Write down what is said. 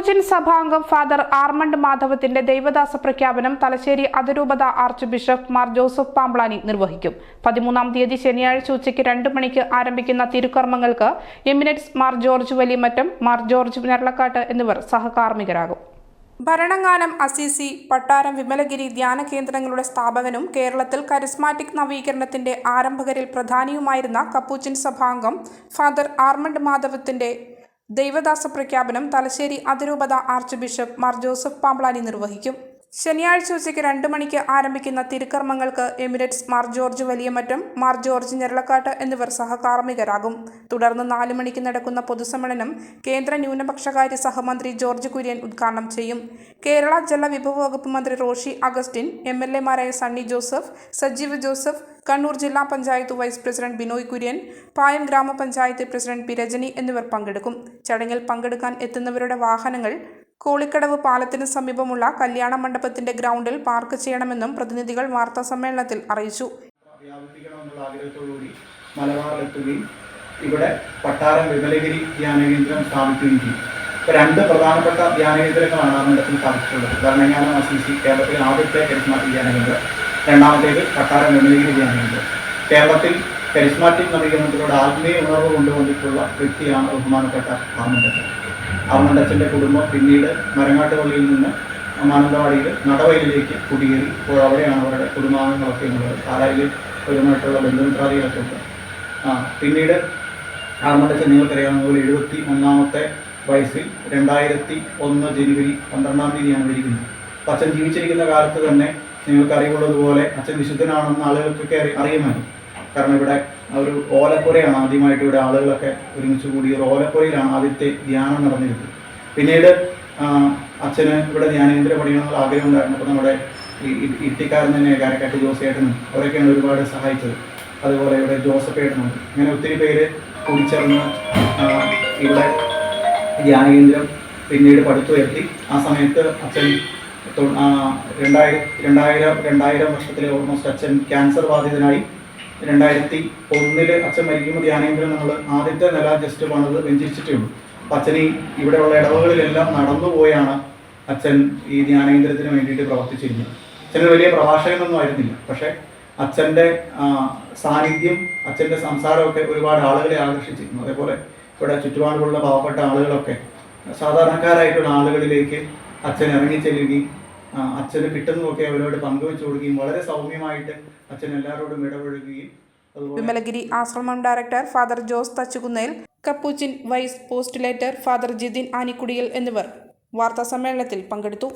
Capuchin സഭാംഗം father Armand മാധവത്തിന്റെ ദൈവദാസ പ്രഖ്യാപനം തലശ്ശേരി അതിരൂപത ആർച്ച് ബിഷപ്പ് മാർ ജോസഫ് പാമ്പ്ലാനി നിർവഹിക്കും. പതിമൂന്നാം തീയതി ശനിയാഴ്ച ഉച്ചയ്ക്ക് രണ്ട് മണിക്ക് ആരംഭിക്കുന്ന തിരുക്കർമ്മങ്ങൾക്ക് എമിനറ്റ്സ് മാർ ജോർജ് വലിയമറ്റം മാർ ജോർജ് ഞരളക്കാട്ട് എന്നിവർ സഹകാർമ്മികരാകും. ഭരണങ്ങാനം അസീസി പട്ടാരം വിമലഗിരി ധ്യാന കേന്ദ്രങ്ങളുടെ സ്ഥാപകനും കേരളത്തിൽ കരിസ്മാറ്റിക് നവീകരണത്തിന്റെ ആരംഭകരിൽ പ്രധാനിയുമായിരുന്ന കപ്പൂച്ചിൻ സഭാംഗം ഫാദർ ആർമണ്ട് മാധവത്തിന്റെ ദൈവദാസ പ്രഖ്യാപനം തലശ്ശേരി അതിരൂപത ആർച്ച് ബിഷപ്പ് മാർ ജോസഫ് പാമ്പ്ലാനി നിർവഹിക്കും ശനിയാഴ്ച ഉച്ചയ്ക്ക് രണ്ട് മണിക്ക് ആരംഭിക്കുന്ന തിരുക്കർമ്മങ്ങൾക്ക് എമിറേറ്റ്സ് മാർ ജോർജ് വലിയമറ്റം മാർ ജോർജ് ഞെരളക്കാട്ട് എന്നിവർ സഹകാർമ്മികരാകും. തുടർന്ന് നാല് മണിക്ക് നടക്കുന്ന പൊതുസമ്മേളനം കേന്ദ്ര ന്യൂനപക്ഷകാര്യ സഹമന്ത്രി ജോർജ് കുര്യൻ ഉദ്ഘാടനം ചെയ്യും. കേരള ജലവിഭവ വകുപ്പ് മന്ത്രി റോഷി അഗസ്റ്റിൻ എം എൽ എമാരായ സണ്ണി ജോസഫ് സജീവ് ജോസഫ് കണ്ണൂർ ജില്ലാ പഞ്ചായത്ത് വൈസ് പ്രസിഡന്റ് ബിനോയ് കുര്യൻ പായം ഗ്രാമപഞ്ചായത്ത് പ്രസിഡന്റ് പി രജനി എന്നിവർ പങ്കെടുക്കും. ചടങ്ങിൽ പങ്കെടുക്കാൻ എത്തുന്നവരുടെ വാഹനങ്ങൾ കോളിക്കടവ് പാലത്തിന് സമീപമുള്ള കല്യാണ മണ്ഡപത്തിന്റെ ഗ്രൗണ്ടിൽ പാർക്ക് ചെയ്യണമെന്നും പ്രതിനിധികൾ വാർത്താ സമ്മേളനത്തിൽ അറിയിച്ചു ഇവിടെ പട്ടാരം വിമലഗിരി ധ്യാന കേന്ദ്രം സ്ഥാപിക്കുകയും ചെയ്യും. രണ്ട് പ്രധാനപ്പെട്ട ധ്യാന കേന്ദ്രങ്ങളാണ് ആ മണ്ഡലത്തിൽ സ്ഥാപിച്ചിട്ടുള്ളത്. ഭരണങ്ങാനം അസീസി കേരളത്തിലെ ആദ്യത്തെ കരിസ്മാറ്റിക് ധ്യാന കേന്ദ്രം രണ്ടാമത്തേത് പട്ടാരം വിമലഗിരി കേരളത്തിൽ കരിസ്മാറ്റിക് നവീകരണത്തിലൂടെ ആത്മീയ ഉണർവ് കൊണ്ടുവന്നിട്ടുള്ള വ്യക്തിയാണ് ബഹുമാനപ്പെട്ട ആർമണ്ടച്ചൻ മണ്ടച്ചന്റെ കുടുംബം പിന്നീട് മരങ്ങാട്ടുപള്ളിയിൽ നിന്ന് മാനന്തവാടിയിൽ നടവയലിലേക്ക് കുടിയേറി. ഇപ്പോൾ അവിടെയാണ് അവരുടെ കുടുംബാംഗങ്ങളൊക്കെ ഉള്ളത്. പാലായിൽ ഒരുമായിട്ടുള്ള ബന്ധുമിത്രാദികളൊക്കെ ഉണ്ട് ആ പിന്നീട് ആർമണ്ടച്ചൻ നിങ്ങൾക്കറിയാവുന്ന പോലെ എഴുപത്തി ഒന്നാമത്തെ വയസ്സിൽ രണ്ടായിരത്തി ഒന്ന് ജനുവരി പന്ത്രണ്ടാം തീയതിയാണ് മരിക്കുന്നത് അപ്പം അച്ഛൻ ജീവിച്ചിരിക്കുന്ന കാലത്ത് തന്നെ നിങ്ങൾക്ക് അറിവുള്ളതുപോലെ അച്ഛൻ വിശുദ്ധനാണെന്ന് ആളുകൾക്കൊക്കെ അറി അറിയുമായിരുന്നു. കാരണം ഇവിടെ ഒരു ഓലപ്പുരയാണ് ആദ്യമായിട്ട് ഇവിടെ ആളുകളൊക്കെ ഒരുമിച്ച് കൂടി. ഒരു ഓലപ്പുരയിലാണ് ആദ്യത്തെ ധ്യാനം നടന്നിരുന്നത്. പിന്നീട് അച്ഛന് ഇവിടെ ധ്യാനേന്ദ്ര പണിയണമെന്നുള്ള ആഗ്രഹം ഉണ്ടായിരുന്നു. അപ്പോൾ നമ്മുടെ ഇട്ടിക്കാരൻ തന്നെ കാരക്കാട്ട് ജോസേട്ടനും അവരൊക്കെയാണ് ഒരുപാട് സഹായിച്ചത്. അതുപോലെ ഇവിടെ ജോസഫ് ഏട്ടനുണ്ട് ഒത്തിരി പേര് കൂടിച്ചേർന്ന് ഇവിടെ ധ്യാനകേന്ദ്രം പിന്നീട് പടുത്തുയർത്തി ആ സമയത്ത് അച്ഛൻ രണ്ടായിരം രണ്ടായിരം രണ്ടായിരം വർഷത്തിലെ ഓൾമോസ്റ്റ് അച്ഛൻ ക്യാൻസർ ബാധിതനായി. രണ്ടായിരത്തി ഒന്നിൽ അച്ഛൻ മരിക്കുമ്പോൾ ധ്യാനേന്ദ്രൻ നമ്മൾ ആദ്യത്തെ നില ജസ്റ്റ് പണിത് വെഞ്ചരിച്ചിട്ടേ ഉള്ളൂ അപ്പം അച്ഛൻ ഇവിടെയുള്ള ഇടവകളിലെല്ലാം നടന്നുപോയാണ് അച്ഛൻ ഈ ധ്യാനേന്ദ്രത്തിന് വേണ്ടിയിട്ട് പ്രവർത്തിച്ചിരുന്നത്. അച്ഛന് വലിയ പ്രഭാഷകനൊന്നും ആയിരുന്നില്ല. പക്ഷേ അച്ഛന്റെ സാന്നിധ്യം അച്ഛന്റെ സംസാരമൊക്കെ ഒരുപാട് ആളുകളെ ആകർഷിച്ചിരുന്നു. അതേപോലെ ഇവിടെ ചുറ്റുപാടുള്ള പാവപ്പെട്ട ആളുകളൊക്കെ സാധാരണക്കാരായിട്ടുള്ള ആളുകളിലേക്ക് അച്ഛൻ ഇറങ്ങിച്ചെല്ലുകയും അച്ഛന് കിട്ടുന്നതൊക്കെ അവരോട് പങ്കുവെച്ചു കൊടുക്കുകയും വളരെ സൗമ്യമായിട്ട് അച്ഛൻ എല്ലാവരോടും ഇടപഴകുകയും വിമലഗിരി ആശ്രമം director father Jose Thachukunnel Capuchin vice postulator father Jithin Anikkudiyil എന്നിവർ വാർത്താ സമ്മേളനത്തിൽ പങ്കെടുത്തു.